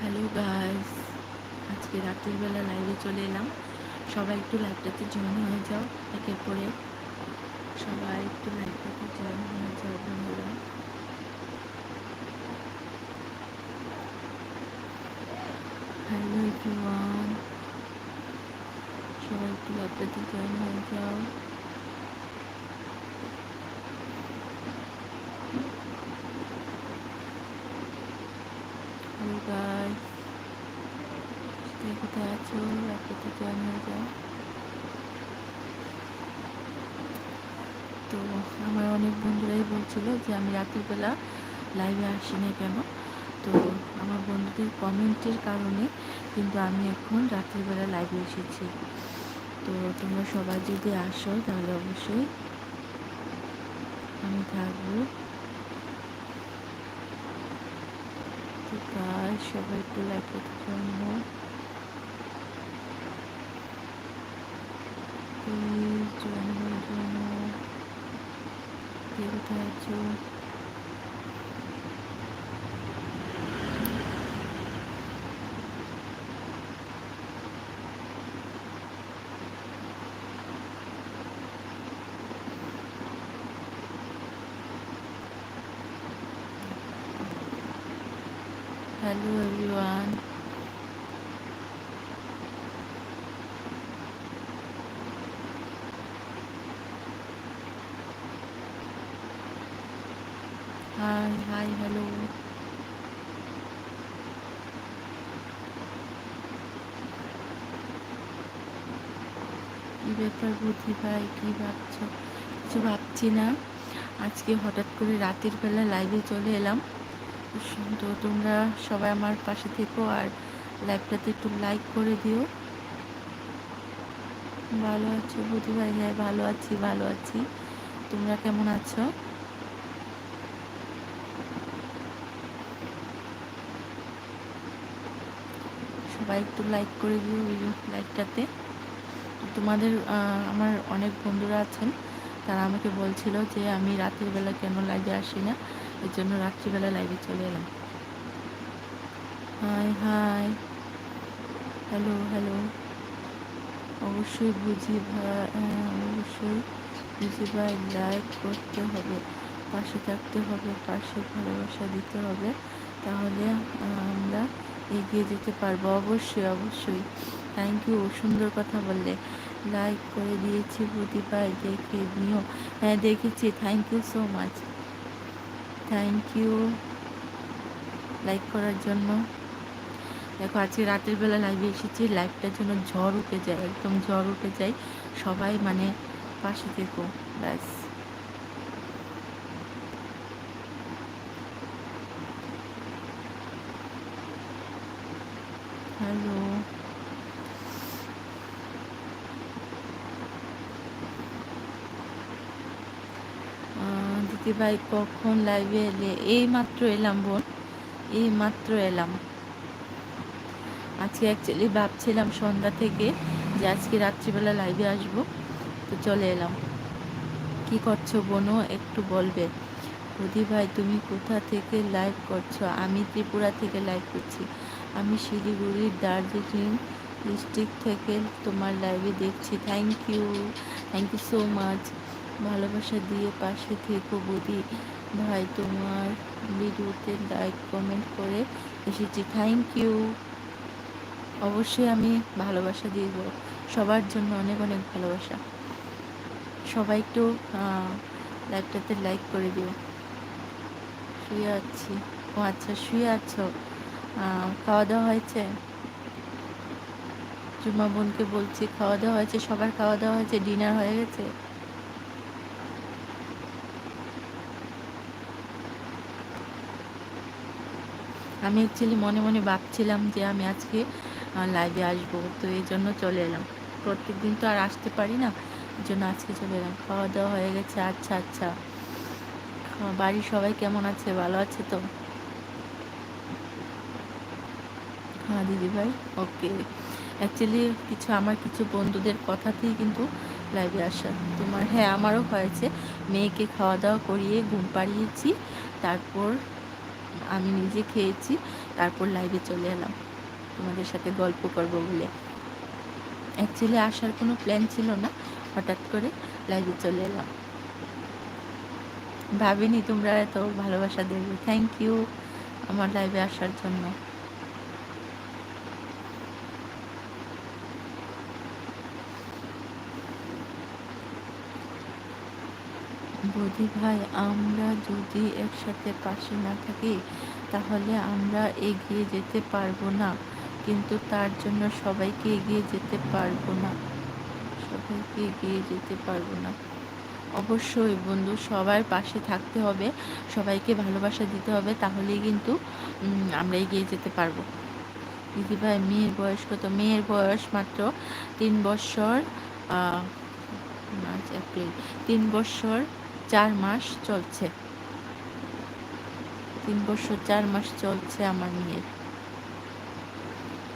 Hello guys আজকে রাত্রিবেলা বেলা লাইভে চলে এলাম। সবাই একটু লাইভটাতে জয়েন হয়ে যাও। একের পরে সবাই একটু লাইভটাতে জয়েন হয়ে যাও বন্ধুরা। হ্যালো সবাই একটু লাইভটাতে জয়েন হয়ে যাও হ্যালো গাইস কোথায় আছো হয়ে যাও তো আমার অনেক বন্ধুরাই বলছিল যে আমি রাতের বেলা লাইভে আসি না কেন? তো আমার বন্ধুদের কমেন্টের কারণে কিন্তু আমি এখন রাতের বেলা লাইভে এসেছি। তো তোমরা সবাই যদি আসো তাহলে অবশ্যই আমি থাকব। তো গাইস সবাই একটু লাইভটাতে জয়েন হও কে কোথায় আছো hello everyone hi hi hello কি ব্যাপার বুদ্ধি ভাই? কি ভাবছ? কিছু ভাবছি না। আজকে হঠাৎ করে রাতের বেলা লাইভে চলে এলাম। তো তোমরা সবাই আমার পাশে থেকো আর লাইভটাতে একটু লাইক করে দিও। ভালো আছো বুধি ভাই? হ্যাঁ ভালো আছি ভালো আছি। তোমরা কেমন আছো? সবাই একটু লাইক করে দিও লাইকটাতে তোমাদের আমার অনেক বন্ধুরা আছেন, তারা আমাকে বলছিল যে আমি রাতের বেলা কেন লাইভে আসি না, এর জন্য রাত্রিবেলা লাইভে চলে এলাম। হাই হাই হ্যালো হ্যালো অবশ্যই বুঝি ভাই অবশ্যই বুঝি ভাই লাইক করতে হবে, পাশে থাকতে হবে, পাশে ভালোবাসা দিতে হবে, তাহলে আমরা এগিয়ে যেতে পারব। অবশ্যই অবশ্যই। থ্যাংক ইউ সুন্দর কথা বললে। লাইক করে দিয়েছি প্রতিভাই দেখে নিও হ্যাঁ দেখেছি। Thank you so much thank you like করার জন্য। দেখো, আজকে রাতের বেলা লাইভে এসেছি। লাইভটার জন্য ঝড় উঠে যায়, একদম ঝড় উঠে যায়। সবাই মানে পাশে থেকো, ব্যাস। হ্যালো দিদি ভাই, কখন লাইভে এলে? এই মাত্র এলাম বোন, এই মাত্র এলাম। আজকে অ্যাকচুয়ালি ভাবছিলাম সন্ধ্যা থেকে যে আজকে রাত্রিবেলা লাইভে আসব, তো চলে এলাম। কি করছ বোনও একটু বলবে? দিদি ভাই, তুমি কোথা থেকে লাইভ করছ? আমি ত্রিপুরা থেকে লাইভ করছি। আমি শিলিগুড়ির দার্জিলিং ডিস্ট্রিক্ট থেকে তোমার লাইভে দেখছি। Thank you thank you so much ভালোবাসা দিয়ে পাশে থেকো বদি। ভাই, তোমার ভিডিওতে লাইক কমেন্ট করে এসেছি। থ্যাংক ইউ অবশ্যই আমি ভালোবাসা দিব। সবার জন্য অনেক অনেক ভালোবাসা। সবাই একটু লাইভটাতে লাইক করে দিও। শুয়ে আছি। ও আচ্ছা শুয়ে আছো? খাওয়া দাওয়া হয়েছে? জুমা বোনকে বলছি, খাওয়া দাওয়া হয়েছে? সবার খাওয়া দাওয়া হয়েছে? ডিনার হয়ে গেছে? আমি অ্যাকচুয়ালি মনে মনে ভাবছিলাম যে আমি আজকে লাইভে আসব। তো এই জন্য চলে এলাম। প্রত্যেক দিন তো আর আসতে পারি না। এই জন্য আজকে চলে এলাম। খাওয়া দাওয়া হয়ে গেছে। আচ্ছা আচ্ছা। বাড়ির সবাই কেমন আছে? ভালো আছে তো? হ্যাঁ দিদিভাই ওকে অ্যাকচুয়ালি কিছু আমার কিছু বন্ধুদের কথাতেই কিন্তু লাইভে আসা। তোমার হ্যাঁ আমারও হয়েছে। মেয়েকে খাওয়া দাওয়া করিয়ে ঘুম পাড়িয়েছি। তারপর আমি নিজে খেয়েছি, তারপর লাইভে চলে এলাম। তোমাদের সাথে গল্প করব বলে। অ্যাকচুয়ালি আসার কোনো প্ল্যান ছিল না, হঠাৎ করে লাইভে চলে এলাম। ভাবিনি তোমরা এত ভালোবাসা দেবে। থ্যাংক ইউ আমার লাইভে আসার জন্য। বৌদি ভাই, আমরা যদি একসাথে পাশে না থাকি, তাহলে আমরা এগিয়ে যেতে পারব না। কিন্তু তার জন্য সবাইকে এগিয়ে যেতে পারব না। সবাইকে এগিয়ে যেতে পারব না। অবশ্যই বন্ধু, সবার পাশে থাকতে হবে, সবাইকে ভালোবাসা দিতে হবে, তাহলেই কিন্তু আমরা এগিয়ে যেতে পারব। দিদিভাই মেয়ের বয়স কত? মেয়ের বয়স মাত্র তিন বছর মার্চ, এপ্রিল। তিন বছর চার মাস চলছে। তিন বছর চার মাস চলছে আমার মেয়ের।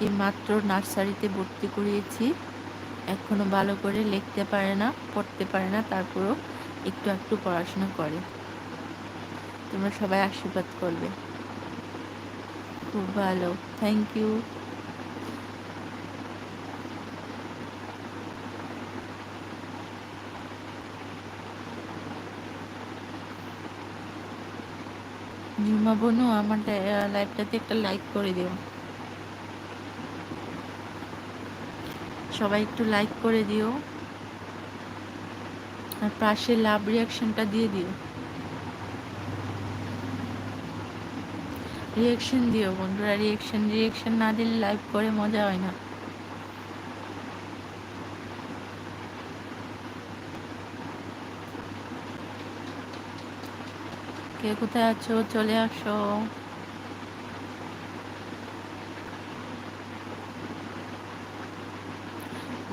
এই মাত্র নার্সারিতে ভর্তি করিয়েছি। এখনও ভালো করে লিখতে পারে না, পড়তে পারে না, তারপরও একটু একটু পড়াশোনা করে। তোমরা সবাই আশীর্বাদ করবে। খুব ভালো। থ্যাংক ইউ ঝুমা বনু, আমার লাইভটাতে একটা লাইক করে দিও। সবাই একটু লাইক করে দিও। আর পাশে লাভ রিয়াকশনটা দিয়ে দিও। রিয়াকশন দিও বন্ধুরা রিয়াকশন রিয়াকশন না দিলে লাইভ করে মজা হয় না। কে কোথায় আছো? চলে আসো।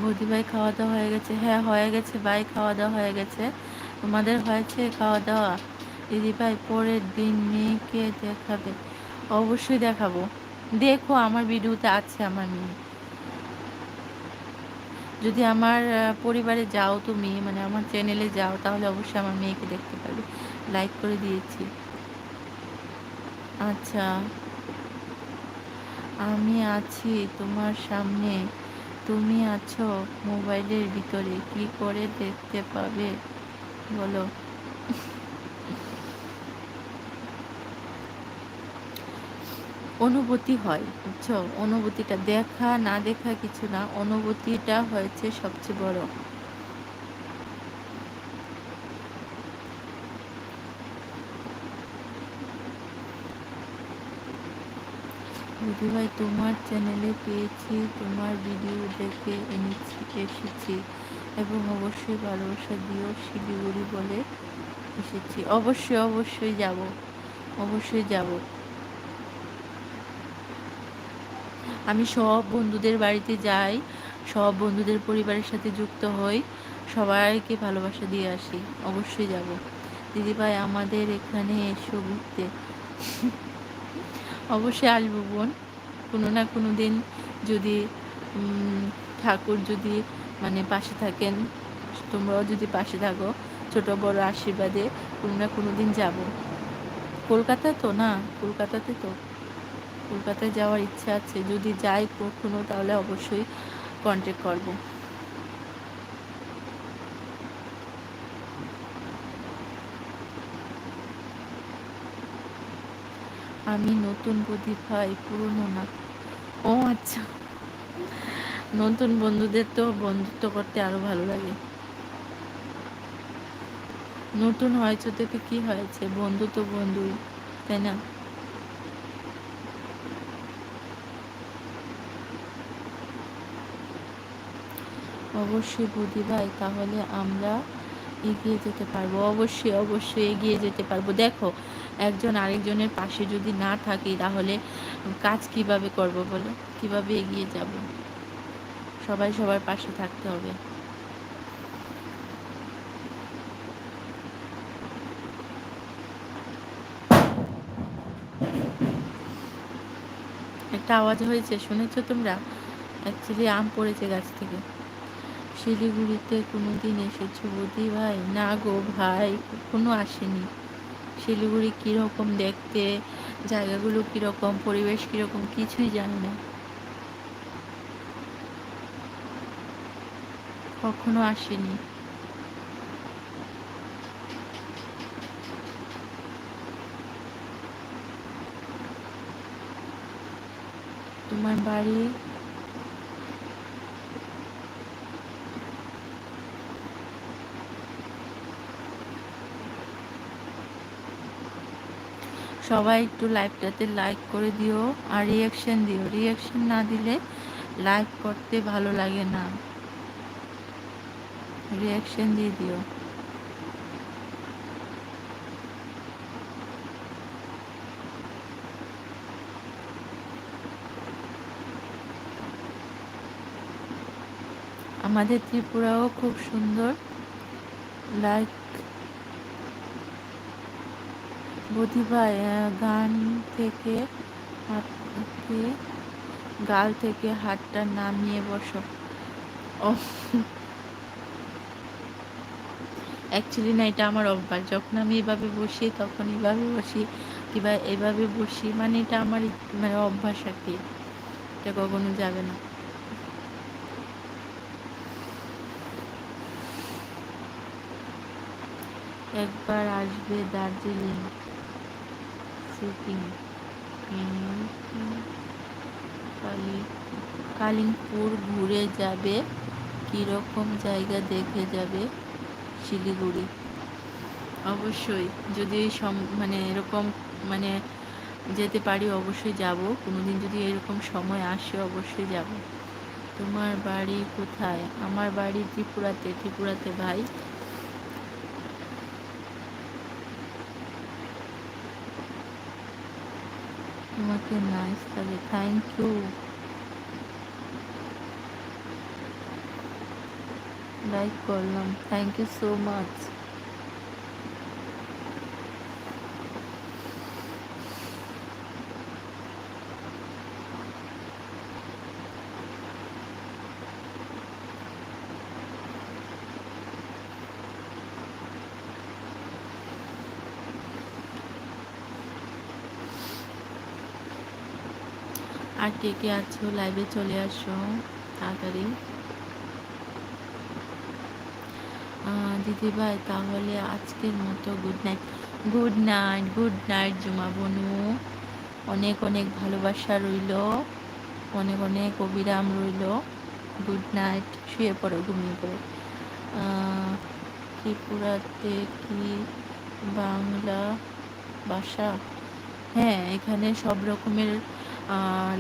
বৌদি ভাই খাওয়া দাওয়া হয়ে গেছে। হ্যাঁ হয়ে গেছে ভাই খাওয়া দাওয়া হয়ে গেছে। তোমাদের হয়েছে খাওয়া দাওয়া দিদি ভাই পরের দিন মেয়েকে দেখাবে। অবশ্যই দেখাবো। দেখো, আমার ভিডিওতে আছে আমার মেয়ে। যদি আমার পরিবারে যাও তুমি মানে আমার চ্যানেলে যাও, তাহলে অবশ্যই আমার মেয়েকে দেখতে পারবে লাইক করে দিয়েছি। আচ্ছা। আমি আছি তোমার সামনে। তুমি আছো মোবাইলের ভিতরে। কি করে দেখতে পাবে? বলো। অনুভূতি হয়, বুঝছ? অনুভূতিটা দেখা, না দেখা কিছু না। অনুভূতিটা হয়েছে সবচেয়ে বড়। দিদিভাই, তোমার চ্যানেলে পেয়েছি, তোমার ভিডিও দেখে এনেছি, এসেছি এবং অবশ্যই ভালোবাসা দিও শিলিগুড়ি বলে এসেছি। অবশ্যই অবশ্যই যাব অবশ্যই যাব। আমি সব বন্ধুদের বাড়িতে যাই, সব বন্ধুদের পরিবারের সাথে যুক্ত হই, সবাইকে ভালোবাসা দিয়ে আসি, অবশ্যই যাব। দিদিভাই, আমাদের এখানে এসো ঘুরতে। অবশ্যই আসব বোন। কোনো না কোনো দিন যদি ঠাকুর যদি মানে পাশে থাকেন, তোমরাও যদি পাশে থাকো, ছোট বড় আশীর্বাদে কোনো না কোনো দিন যাব। কলকাতা তো না, কলকাতাতে তো, কলকাতায় যাওয়ার ইচ্ছা আছে। যদি যাই কখনো তাহলে অবশ্যই কন্ট্যাক্ট করব। আমি নতুন বুদ্ধি পাই পুরনো না। ও আচ্ছা। নতুন বন্ধুদের তো বন্ধুত্ব করতে আরও ভালো লাগে। নতুন হয়েছে থেকে কি হয়েছে? বন্ধু তো বন্ধুই, তাই না? অবশ্যই বুদ্ধি ভাই, তাহলে আমরা এগিয়ে যেতে পারব। অবশ্যই অবশ্যই এগিয়ে যেতে পারব। দেখো একজন আরেকজনের পাশে যদি না থাকি, তাহলে কাজ কীভাবে করব বলো? কীভাবে এগিয়ে যাব? সবাই সবার পাশে থাকতে হবে। একটা আওয়াজ হয়েছে, শুনেছ তোমরা? অ্যাকচুয়ালি আম পড়েছে গাছ থেকে। শিলিগুড়িতে কোনো দিন এসেছ বৌদি ভাই? না গো ভাই কোনো আসেনি। শিলিগুড়ি কীরকম দেখতে জায়গাগুলো কীরকম পরিবেশ কীরকম কিছুই জানি না। কখনো আসেনি। তোমার বাড়ি? সবাই একটু লাইভটাতে লাইক করে দিও আর রিয়াকশন দিও। রিয়াকশন না দিলে লাইভ করতে ভালো লাগে না। রিয়াকশন দিয়ে দিও। আমাদের ত্রিপুরাও খুব সুন্দর। লাইক বধিভাই গান থেকে হাতকে, গাল থেকে হাতটা নামিয়ে বসো। অ্যাকচুয়ালি না, এটা আমার অভ্যাস। যখন আমি এভাবে বসি, তখন এভাবে বসি, কিংবা এভাবে বসি মানে এটা আমার মানে অভ্যাস আর কি। এটা কখনো যাবে না। একবার আসবে দার্জিলিং। কালি কালিম্পুর ঘুরে যাবে, কীরকম জায়গা দেখে যাবে শিলিগুড়ি? অবশ্যই, যদি সম মানে এরকম মানে যেতে পারি অবশ্যই যাব। কোনোদিন যদি এরকম সময় আসে অবশ্যই যাব। তোমার বাড়ি কোথায়? আমার বাড়ি ত্রিপুরাতে ত্রিপুরাতে ভাই। তোমাকে নাইস লাগে থ্যাংক ইউ লাইক করলাম থ্যাংক ইউ সো মাচ আর কে কে আছো? লাইভে চলে আসো, তাড়াতাড়ি। দিদি ভাই তাহলে আজকের মতো good night good night good night জুমা বনু। অনেক অনেক ভালোবাসা রইল, অনেক অনেক অবিরাম রইল। গুড নাইট শুয়ে পড়ো, ঘুমিয়ে পড়ো। ত্রিপুরাতে কি বাংলা ভাষা? হ্যাঁ এখানে সব রকমের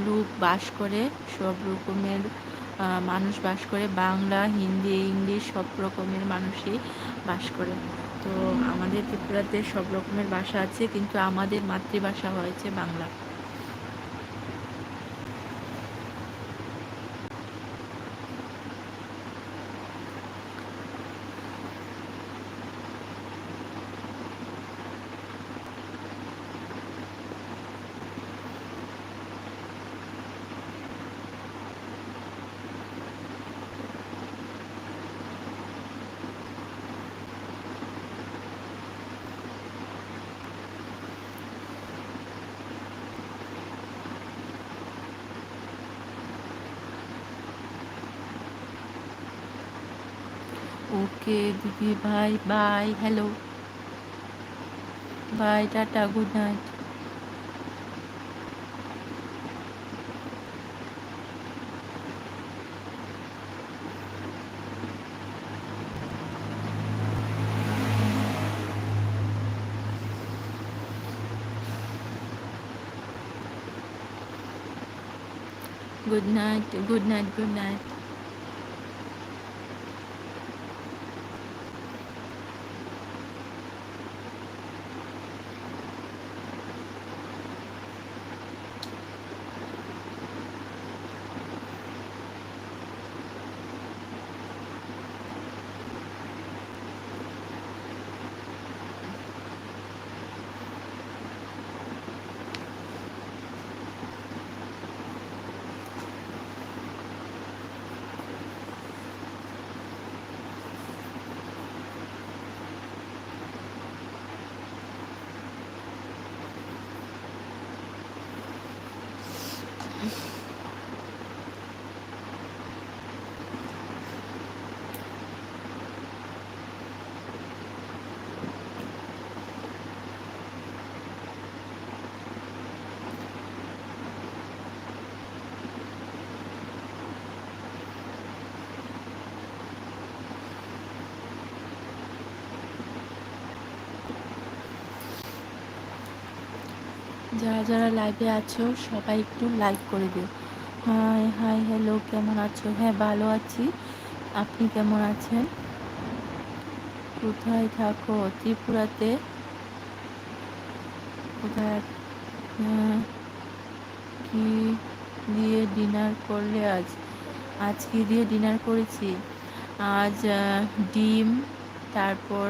লোক বাস করে, সব রকমের মানুষ বাস করে। বাংলা, হিন্দি, ইংলিশ সব রকমের মানুষই বাস করে। তো আমাদের ত্রিপুরাতে সব রকমের ভাষা আছে, কিন্তু আমাদের মাতৃভাষা হয়েছে বাংলা। ওকে দিদি ভাই bye hello bye tata good night good night good night good night যারা যারা লাইভে আছো সবাই একটু লাইক করে দিও। হাই হাই হ্যালো কেমন আছো? হ্যাঁ ভালো আছি। আপনি কেমন আছেন? কোথায় থাকো? ত্রিপুরাতে? কোথায়? আহ, কি দিয়ে ডিনার করলে আজ? আজ কি দিয়ে ডিনার করেছি? আজ ডিম তারপর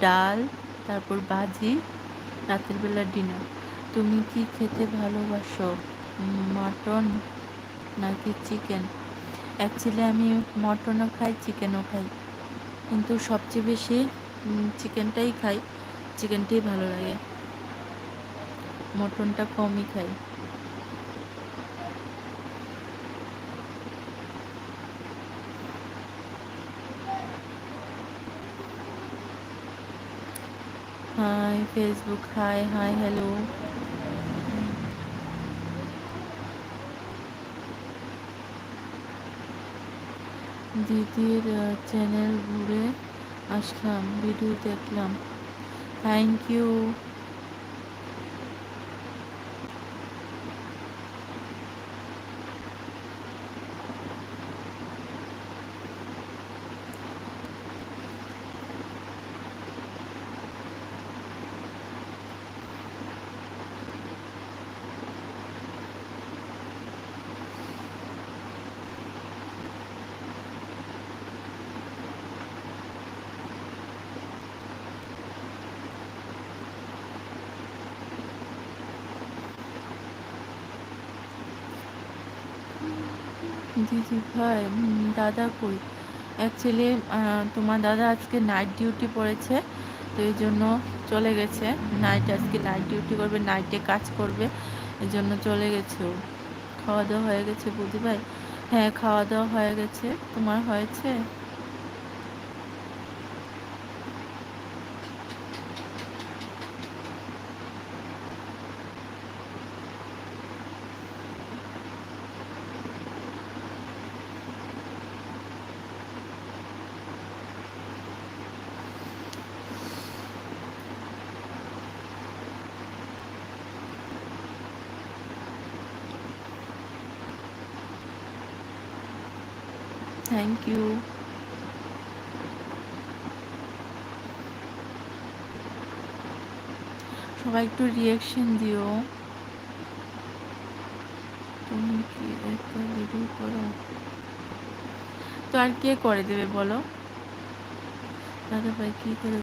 ডাল তারপর ভাজি রাতের বেলা ডিনার তুমি কি খেতে ভালোবাসো? মটন নাকি চিকেন? অ্যাকচুয়ালি আমি মটনও খাই, চিকেনও খাই। কিন্তু সবচেয়ে বেশি চিকেনটাই খাই। চিকেনটাই ভালো লাগে। মটনটা কমই খাই। Hi, Facebook, hi hi, hello. দিদির চ্যানেল ঘুরে আসলাম ভিডিও দেখলাম। থ্যাংক ইউ দিদি ভাই দাদা কই? অ্যাকচুয়ালি তোমার দাদা আজকে নাইট ডিউটি পড়েছে, তো এই জন্য চলে গেছে। নাইট আজকে নাইট ডিউটি করবে নাইটে কাজ করবে, এই জন্য চলে গেছে খাওয়া দাওয়া হয়ে গেছে বুঝি ভাই? হ্যাঁ খাওয়া দাওয়া হয়ে গেছে। তোমার হয়েছে? থ্যাংক ইউ সবাই একটু রিয়াকশন দিও। তুমি কি একটা ভিডিও করো? তো আর কে করে দেবে বলো? দাদা ভাই কি করে